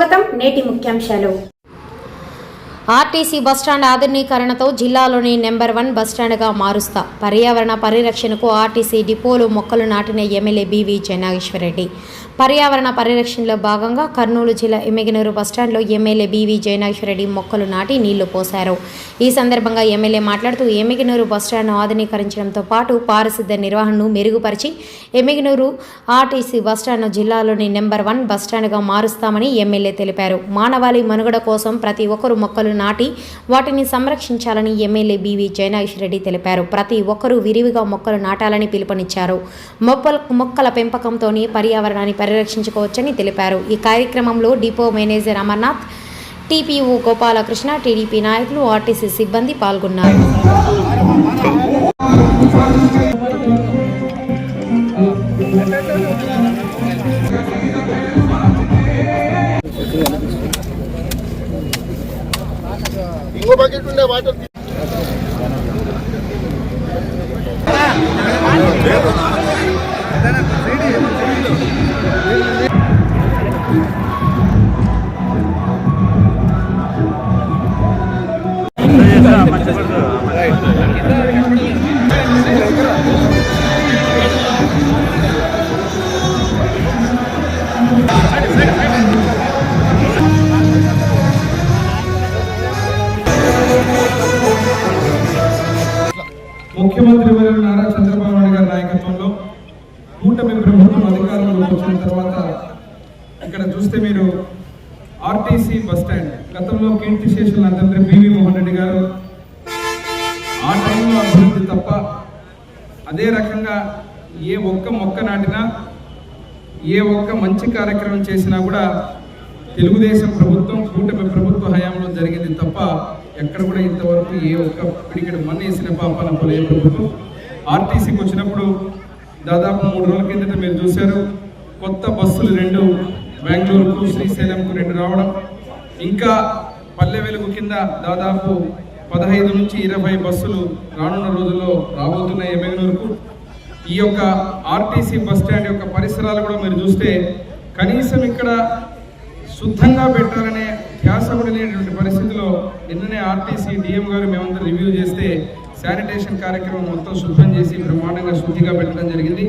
స్వాగతం నేటి ముఖ్యాంశాలు. ఆర్టీసీ బస్టాండ్ ఆధునీకరణతో జిల్లాలోని నెంబర్ వన్ బస్టాండ్గా మారుస్తా. పర్యావరణ పరిరక్షణకు ఆర్టీసీ డిపోలు మొక్కలు నాటిన ఎమ్మెల్యే బీవీ జయనాగేశ్వరరెడ్డి. పర్యావరణ పరిరక్షణలో భాగంగా కర్నూలు జిల్లా ఎమ్మెగినూరు బస్టాండ్లో ఎమ్మెల్యే బీవీ జయనాగేశ్వరరెడ్డి మొక్కలు నాటి నీళ్ళు పోశారు. ఈ సందర్భంగా ఎమ్మెల్యే మాట్లాడుతూ ఎమ్మెగినూరు బస్టాండ్ను ఆధునీకరించడంతో పాటు పారిశుద్ధ్య నిర్వహణను మెరుగుపరిచి ఎమ్మెగినూరు ఆర్టీసీ బస్టాండ్ను జిల్లాలోని నెంబర్ వన్ బస్టాండ్గా మారుస్తామని ఎమ్మెల్యే తెలిపారు. మానవాళి మనుగడ కోసం ప్రతి ఒక్కరూ మొక్కలు నాటి వాటిని సంరక్షించాలని ఎమ్మెల్యే బీవీ రెడ్డి తెలిపారు. ప్రతి ఒక్కరూ విరివిగా మొక్కలు నాటాలని పిలుపునిచ్చారు. మొక్కల మొక్కల పెంపకంతోనే పర్యావరణాన్ని పరిరక్షించుకోవచ్చని తెలిపారు. ఈ కార్యక్రమంలో depot manager Amarnath TPO Gopalakrishna TDP నాయకులు ఆర్టీసీ సిబ్బంది పాల్గొన్నారు. ఇంకో బకెట్ ఉండే వాటర్ చూస్తే మీరు ఆర్టీసీ బస్ స్టాండ్ గతంలో కీర్తి శేషులు అందరి బివి మోహన్ రెడ్డి గారు. ఆ టైంలో అభివృద్ధి తప్ప అదే రకంగా ఏ ఒక్క మొక్క నాటినా ఏ ఒక్క మంచి కార్యక్రమం చేసినా కూడా తెలుగుదేశం ప్రభుత్వం కూటమి ప్రభుత్వ హయాంలో జరిగింది తప్ప ఎక్కడ కూడా ఇంతవరకు ఏ ఒక్క పిడికెడు మన్ను వేసిన పాపాన పోలే ప్రభుత్వం. ఆర్టీసీకి వచ్చినప్పుడు దాదాపు మూడు రోజుల కిందట మీరు చూశారు కొత్త బస్సులు రెండు బెంగళూరుకు శ్రీశైలంకు రెండు రావడం ఇంకా పల్లె వెలుగు కింద దాదాపు పదహైదు నుంచి ఇరవై బస్సులు రానున్న రోజుల్లో రాబోతున్నాయి బెంగళూరుకు. ఈ యొక్క ఆర్టీసీ బస్ స్టాండ్ యొక్క పరిసరాలు కూడా మీరు చూస్తే కనీసం ఇక్కడ శుద్ధంగా పెట్టాలనే ధ్యాస కూడా లేనటువంటి పరిస్థితిలో నిన్ననే ఆర్టీసీ డిఎం గారు మేమంతా రివ్యూ చేస్తే శానిటేషన్ కార్యక్రమం మొత్తం శుభ్రం చేసి బ్రహ్మాండంగా శుద్ధిగా పెట్టడం జరిగింది.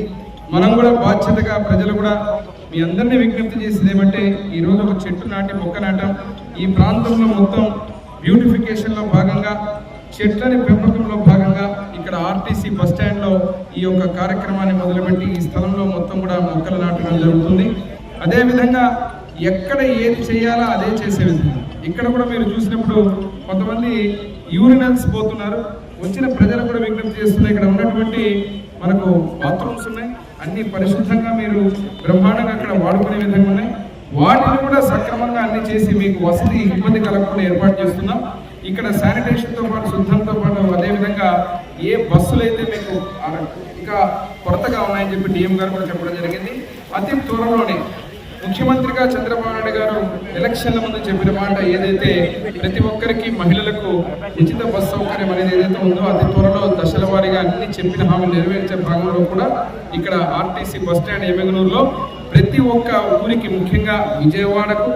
మనం కూడా బాధ్యతగా ప్రజలు కూడా మీ అందరినీ విజ్ఞప్తి చేసేది ఏమంటే ఈ ఒక చెట్టు నాటి మొక్క నాటం. ఈ ప్రాంతంలో మొత్తం బ్యూటిఫికేషన్లో భాగంగా చెట్లని పెంపకంలో భాగంగా ఇక్కడ ఆర్టీసీ బస్ స్టాండ్లో ఈ యొక్క కార్యక్రమాన్ని మొదలుపెట్టి ఈ స్థలంలో మొత్తం కూడా మొక్కలు నాటడం జరుగుతుంది. అదేవిధంగా ఎక్కడ ఏది చేయాలో అదే చేసే విధంగా. ఇక్కడ కూడా మీరు చూసినప్పుడు కొంతమంది యూరినల్స్ పోతున్నారు. వచ్చిన ప్రజలు కూడా విజ్ఞప్తి చేస్తున్నారు. ఇక్కడ ఉన్నటువంటి మనకు బాత్రూమ్స్ ఉన్నాయి. అన్ని పరిశుద్ధంగా మీరు బ్రహ్మాండంగా అక్కడ వాడుకునే విధంగానే వాటిని కూడా సక్రమంగా అన్ని చేసి మీకు వసతి ఇబ్బంది కలగకుండా ఏర్పాటు చేస్తున్నాం. ఇక్కడ శానిటేషన్తో పాటు శుద్ధంతో పాటు అదేవిధంగా ఏ బస్సులు అయితే మీకు ఇంకా కొరతగా ఉన్నాయని చెప్పి డిఎం గారు కూడా చెప్పడం జరిగింది. అతి త్వరలోనే ముఖ్యమంత్రిగా చంద్రబాబు నాయుడు గారు ఎలక్షన్ల ముందు చెప్పిన మాట ఏదైతే ప్రతి ఒక్కరికి మహిళలకు ఉచిత బస్ సౌకర్యం అనేది ఏదైతే ఉందో అతి త్వరలో దశల వారీగా అన్ని చెప్పిన హామీలు నెరవేర్చే భాగంలో కూడా ఇక్కడ ఆర్టీసీ బస్ స్టాండ్ ఎమ్మెగనూరులో ప్రతి ఒక్క ఊరికి ముఖ్యంగా విజయవాడకు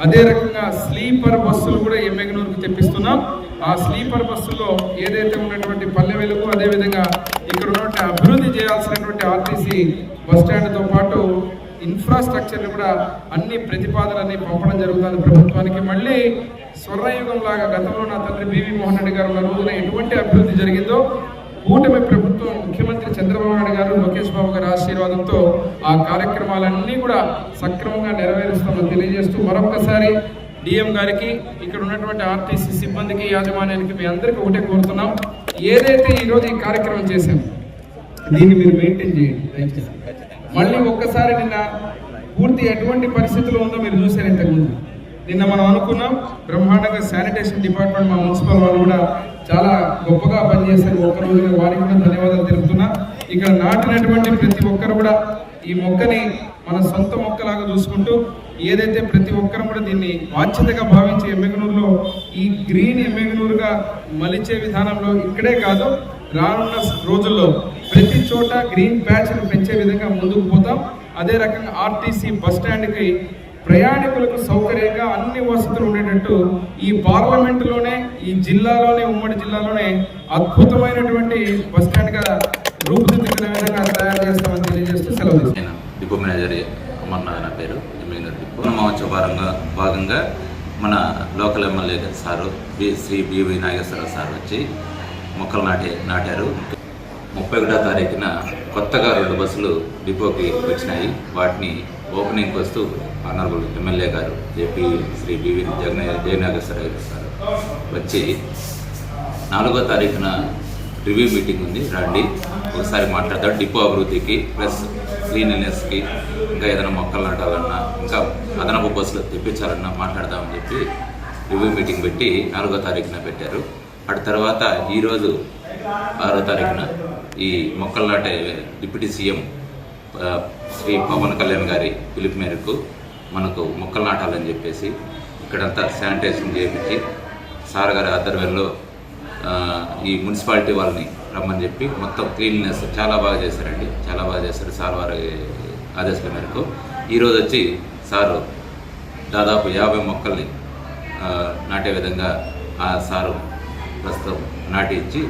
అదే రకంగా స్లీపర్ బస్సులు కూడా ఎమ్మెగనూరుకు తెప్పిస్తున్నాం. ఆ స్లీపర్ బస్సుల్లో ఏదైతే ఉన్నటువంటి పల్లె వెలుగు అదేవిధంగా ఇక్కడ ఉన్నటువంటి అభివృద్ధి చేయాల్సినటువంటి ఆర్టీసీ బస్ స్టాండ్తో పాటు ఇన్ఫ్రాస్ట్రక్చర్ని కూడా అన్ని ప్రతిపాదనని పంపడం జరుగుతుంది. ప్రభుత్వానికి మళ్ళీ స్వర్ణయుగం లాగా గతంలో నా తండ్రి బీవీ మోహన్ రెడ్డి గారు ఉన్న రోజున ఎటువంటి అభివృద్ధి జరిగిందో కూటమి ప్రభుత్వం ముఖ్యమంత్రి చంద్రబాబు నాయుడు గారు లోకేష్ బాబు గారి ఆశీర్వాదంతో ఆ కార్యక్రమాలన్నీ కూడా సక్రమంగా నెరవేరుస్తామని తెలియజేస్తూ మరొకసారి డిఎం గారికి ఇక్కడ ఉన్నటువంటి ఆర్టీసీ సిబ్బందికి యాజమాన్యానికి మీ అందరికీ ఒకటే కోరుతున్నాం. ఏదైతే ఈరోజు ఈ కార్యక్రమం చేశాం దీన్ని మీరు మెయింటైన్ చేయండి. దయచేసి మళ్ళీ ఒక్కసారి నిన్న పూర్తి ఎటువంటి పరిస్థితిలో ఉందో మీరు చూశారు ఇంతకుముందు. నిన్న మనం అనుకున్నాం బ్రహ్మాండంగా శానిటేషన్ డిపార్ట్మెంట్ మా మున్సిపల్ వాళ్ళు కూడా చాలా గొప్పగా పనిచేశారు. ఒక్క వారికి కూడా ధన్యవాదాలు తెలుపుతున్నా. ఇక్కడ నాటినటువంటి ప్రతి ఒక్కరు కూడా ఈ మొక్కని మన సొంత మొక్కలాగా చూసుకుంటూ ఏదైతే ప్రతి ఒక్కరు కూడా దీన్ని బాధ్యతగా భావించి ఎమ్మెగనూరులో ఈ గ్రీన్ ఎమ్మెగనూరుగా మలిచే విధానంలో ఇక్కడే కాదు రానున్న రోజుల్లో ప్రతి చోట గ్రీన్ ప్యాచ్ను పెంచే విధంగా అదే రకంగా ఆర్టీసీ బస్ స్టాండ్కి ప్రయాణికులకు సౌకర్యంగా అన్ని వసతులు ఉండేటట్టు ఈ పార్లమెంటులోనే ఈ జిల్లాలోనే ఉమ్మడి జిల్లాలోనే అద్భుతమైనటువంటి బస్ స్టాండ్గా రూపుదిద్దుకునే విధంగా తయారు చేస్తామని తెలియజేస్తూ సెలవు నేను డిపో మేనేజర్ అమర్నాథ్ నా పేరు ఎమ్మెల్యే డిపో. మహోత్సవ భాగంగా భాగంగా మన local MLA sir B Shri BV Nageswara Rao sir వచ్చి మొక్కలు నాటే నాటారు. ముప్పై ఒకటో తారీఖున కొత్తగా రెండు బస్సులు డిపోకి వచ్చినాయి. వాటిని ఓపెనింగ్ వస్తూ ఆనరబుల్ ఎమ్మెల్యే గారు జేపీ శ్రీ బివి జగన్ జయనాగేశ్వరరావు గారు వచ్చి నాలుగో తారీఖున రివ్యూ మీటింగ్ ఉంది. రండి. ఒకసారి మాట్లాడతాడు డిపో అభివృద్ధికి ప్లస్ క్లీన్లీనెస్కి ఇంకా ఏదైనా మొక్కలు నాటాలన్నా ఇంకా అదనపు బస్సులు తెప్పించాలన్నా మాట్లాడదామని చెప్పి రివ్యూ మీటింగ్ పెట్టి నాలుగో తారీఖున పెట్టారు. అటు తర్వాత ఈరోజు ఆరో తారీఖున ఈ మొక్కలు నాటే డిప్యూటీ సీఎం శ్రీ పవన్ కళ్యాణ్ గారి పిలుపు మేరకు మనకు మొక్కలు నాటాలని చెప్పేసి ఇక్కడంతా శానిటైజేషన్ చేయించి సార్ గారి ఆధ్వర్యంలో ఈ మున్సిపాలిటీ వాళ్ళని రమ్మని చెప్పి మొత్తం క్లీన్లీనెస్ చాలా బాగా చేశారండి. చాలా బాగా చేశారు సార్ వారి ఆదేశాల మేరకు. ఈరోజు వచ్చి సారు దాదాపు యాభై మొక్కల్ని నాటే విధంగా ఆ సారు ప్రస్తుతం నాటి ఇచ్చి